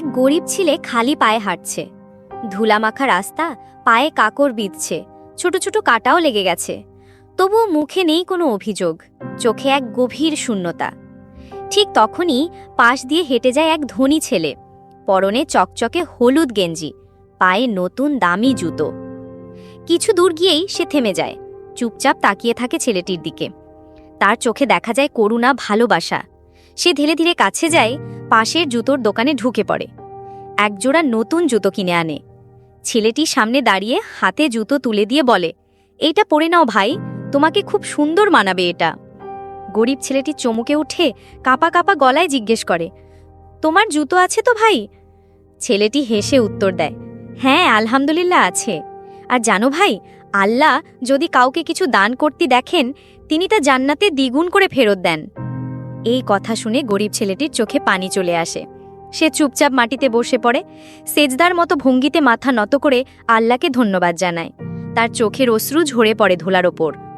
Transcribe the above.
এক গরিব ছেলে খালি পায়ে হাঁটছে। ধুলামাখা রাস্তা, পায়ে কাকর বিঁধছে। ছোট ছোট কাটাও লেগে গেছে। তবুও মুখে নেই কোনো অভিযোগ। চোখে এক গভীর শূন্যতা। ঠিক তখনই পাশ দিয়ে হেঁটে যায় এক ধনী ছেলে। পরনে চকচকে হলুদ গেঞ্জি, পায়ে নতুন দামি জুতো। কিছু দূর গিয়েই সে থেমে যায়। চুপচাপ তাকিয়ে থাকে ছেলেটির দিকে। তার চোখে দেখা যায় করুণা, ভালোবাসা। সে ধীরে ধীরে কাছে যায়, পাশের জুতোর দোকানে ঢুকে পড়ে। একজোড়া নতুন জুতো কিনে আনে। ছেলেটি সামনে দাঁড়িয়ে হাতে জুতো তুলে দিয়ে বলে, এইটা পরে নাও ভাই, তোমাকে খুব সুন্দর মানাবে এটা। গরিব ছেলেটি চমকে উঠে কাপা কাপা গলায় জিজ্ঞেস করে, তোমার জুতো আছে তো ভাই? ছেলেটি হেসে উত্তর দেয় হ্যাঁ আলহামদুলিল্লাহ আছে। আর জানো ভাই, আল্লাহ যদি কাউকে কিছু দান করতে দেখেন, তিনি তা জান্নাতে দ্বিগুণ করে ফেরত দেন। এই কথা শুনে গরিব ছেলেটির চোখে পানি চলে আসে। সে চুপচাপ মাটিতে বসে পড়ে। সেজদার মতো ভঙ্গিতে মাথা নত করে আল্লাহকে ধন্যবাদ জানায়। তার চোখের অশ্রু ঝরে পড়ে ধুলার ওপর।